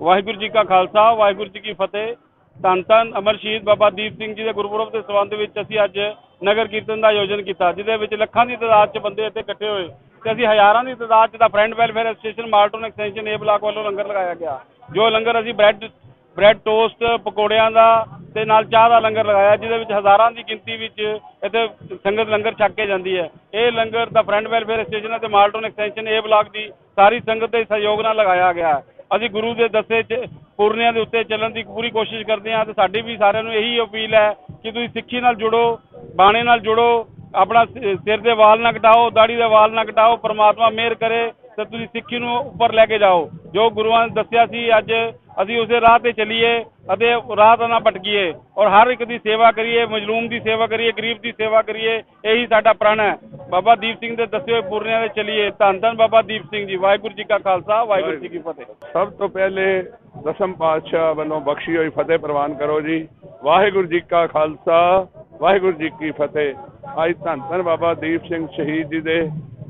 ਵਾਹਿਗੁਰੂ ਜੀ ਕਾ ਖਾਲਸਾ, ਵਾਹਿਗੁਰੂ ਜੀ ਕੀ ਫਤਿਹ। ਤਨ ਤਨ ਅਮਰ ਸ਼ਹੀਦ ਬਾਬਾ ਦੀਪ ਸਿੰਘ ਜੀ ਦੇ ਗੁਰਪੁਰਬ ਦੇ ਸਬੰਧ ਵਿੱਚ ਅਸੀਂ ਅੱਜ ਨਗਰ ਕੀਰਤਨ ਦਾ ਆਯੋਜਨ ਕੀਤਾ, ਜਿਹਦੇ ਵਿੱਚ ਲੱਖਾਂ ਦੀ ਤਾਦਾਦ 'ਚ ਬੰਦੇ ਇੱਥੇ ਇਕੱਠੇ ਹੋਏ ਤੇ ਅਸੀਂ ਹਜ਼ਾਰਾਂ ਦੀ ਤਾਦਾਦ 'ਚ ਦਾ friend welfare association Malton extension A block ਵੱਲੋਂ ਲੰਗਰ ਲਗਾਇਆ ਗਿਆ ਜੋ ਲੰਗਰ ਅਸੀਂ ਬ੍ਰੈਡ ਬ੍ਰੈਡ ਟੋਸਟ, ਪਕੌੜਿਆਂ ਦਾ ਤੇ ਨਾਲ ਚਾਹ ਦਾ ਲੰਗਰ ਲਗਾਇਆ, ਜਿਹਦੇ ਵਿੱਚ ਹਜ਼ਾਰਾਂ ਦੀ ਗਿਣਤੀ ਵਿੱਚ ਇੱਥੇ ਸੰਗਤ ਲੰਗਰ ਛਕ ਕੇ ਜਾਂਦੀ ਹੈ ਇਹ ਲੰਗਰ ਦਾ ਫਰੈਂਡ ਵੈਲਫੇਅਰ ਐਸੋਸੀਏਸ਼ਨ ਅਤੇ ਮਾਲਟੋਨ ਐਕਸਟੈਂਸ਼ਨ ਏ ਬਲਾਕ ਦੀ ਸਾਰੀ ਸੰਗਤ ਦੇ ਸਹਿਯੋਗ ਨਾਲ ਲਗਾਇਆ ਗਿਆ ਹੈ। ਅਸੀਂ ਗੁਰੂ ਦੇ ਦੱਸੇ ਪੂਰਨਿਆਂ ਦੇ ਉੱਤੇ ਚੱਲਣ ਦੀ ਪੂਰੀ ਕੋਸ਼ਿਸ਼ ਕਰਦੇ ਹਾਂ ਤੇ ਸਾਡੀ ਵੀ ਸਾਰਿਆਂ ਨੂੰ ਇਹੀ ਅਪੀਲ ਹੈ ਕਿ ਤੁਸੀਂ ਸਿੱਖੀ ਨਾਲ ਜੁੜੋ ਬਾਣੇ ਨਾਲ ਜੁੜੋ, ਆਪਣਾ ਸਿਰ ਦੇ ਵਾਲ ਨਾ ਕਟਾਓ, ਦਾੜੀ ਦੇ ਵਾਲ ਨਾ ਕਟਾਓ, ਪ੍ਰਮਾਤਮਾ ਮਿਹਰ ਕਰੇ ਤੇ ਤੁਸੀਂ ਸਿੱਖੀ ਨੂੰ ਉੱਪਰ ਲੈ ਕੇ ਜਾਓ। ਜੋ ਗੁਰੂਆਂ ਨੇ ਦੱਸਿਆ ਸੀ, ਅੱਜ ਅਸੀਂ ਉਸੇ ਰਾਹ ਤੇ ਚੱਲੀਏ ਅਤੇ ਰਾਹ ਤੋਂ ਨਾ ਭਟਕੀਏ ਔਰ ਹਰ ਇੱਕ ਦੀ ਸੇਵਾ ਕਰੀਏ, ਮਜਲੂਮ ਦੀ ਸੇਵਾ ਕਰੀਏ, ਗਰੀਬ ਦੀ ਸੇਵਾ ਕਰੀਏ, ਇਹੀ ਸਾਡਾ ਪ੍ਰਣ ਹੈ। ਬਾਬਾ ਦੀਪ ਸਿੰਘ ਦੇ ਦੱਸੇ ਹੋਏ ਪੂਰਨਿਆਂ ਦੇ ਚੱਲੀਏ। ਧੰਨ ਧੰਨ ਬਾਬਾ ਦੀਪ ਸਿੰਘ ਜੀ, ਵਾਹਿਗੁਰੂ ਜੀ ਕਾ ਖਾਲਸਾ, ਵਾਹਿਗੁਰੂ ਜੀ ਕੀ ਫਤਿਹ। ਸਭ ਤੋਂ ਪਹਿਲੇ ਦਸਮ ਪਾਤਸ਼ਾਹ ਵੱਲੋਂ ਬਖਸ਼ੀ ਹੋਈ ਫਤਿਹ ਪ੍ਰਵਾਨ ਕਰੋ ਜੀ। ਵਾਹਿਗੁਰੂ ਜੀ ਕਾ ਖਾਲਸਾ। ਵਾਹਿਗੁਰੂ ਜੀ ਕੀ ਫਤਿਹ। ਅੱਜ ਧੰਨ ਧੰਨ ਬਾਬਾ ਦੀਪ ਸਿੰਘ ਸ਼ਹੀਦ ਜੀ ਦੇ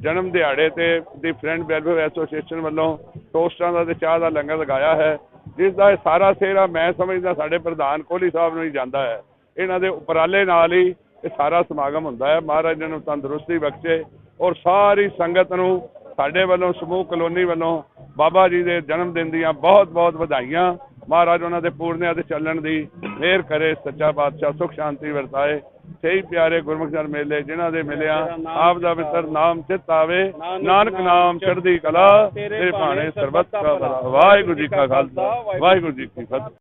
ਜਨਮ ਦਿਹਾੜੇ ਤੇ ਦੀ ਫਰੈਂਡ ਵੈਲਫੇਅਰ ਐਸੋਸੀਏਸ਼ਨ ਵੱਲੋਂ ਟੋਸਟਾਂ ਦਾ ਤੇ ਚਾਹ ਦਾ ਲੰਗਰ ਲਗਾਇਆ ਹੈ, ਜਿਸ ਦਾ ਇਹ ਸਾਰਾ ਸਿਹਰਾ ਮੈਂ ਸਮਝਦਾ ਸਾਡੇ ਪ੍ਰਧਾਨ ਕੋਹਲੀ ਸਾਹਿਬ ਨੂੰ ਹੀ ਜਾਂਦਾ ਹੈ। ਇਹਨਾਂ ਦੇ ਉਪਰਾਲੇ ਨਾਲ ਹੀ ਇਹ ਸਾਰਾ ਸਮਾਗਮ ਹੁੰਦਾ ਹੈ। ਮਹਾਰਾਜ ਨੂੰ ਤੰਦਰੁਸਤੀ ਬਖਸ਼ੇ ਔਰ ਸਾਰੀ ਸੰਗਤ ਨੂੰ ਸਾਡੇ ਵੱਲੋਂ ਸਮੂਹ ਕਲੋਨੀ ਵੱਲੋਂ ਬਾਬਾ ਜੀ ਦੇ ਜਨਮ ਦਿਨ ਦੀਆਂ ਬਹੁਤ ਬਹੁਤ ਵਧਾਈਆਂ। ਮਹਾਰਾਜ, ਉਹਨਾਂ ਦੇ ਪੂਰਨਿਆਂ ਦੇ ਚੱਲਣ ਦੀ ਮਿਹਰ ਕਰੇ, ਸੱਚਾ ਪਾਤਸ਼ਾਹ, ਸੁਖ ਸ਼ਾਂਤੀ ਵਰਤਾਏ। ਸਹੀ ਪਿਆਰੇ ਗੁਰਮੁਖ ਜਨ ਮੇਲੇ, ਜਿਨ੍ਹਾਂ ਦੇ ਮਿਲਿਆ ਆਪ ਦਾ ਮਿੱਤਰ ਨਾਮ ਚਿਤ ਆਵੇ। ਨਾਨਕ ਨਾਮ ਚੜ੍ਹਦੀ ਕਲਾ, ਤੇਰੇ ਭਾਣੇ ਸਰਬੱਤ ਦਾ ਭਲਾ। ਵਾਹਿਗੁਰੂ ਜੀ ਕਾ ਖਾਲਸਾ, ਵਾਹਿਗੁਰੂ ਜੀ ਕੀ ਫਤਿਹ।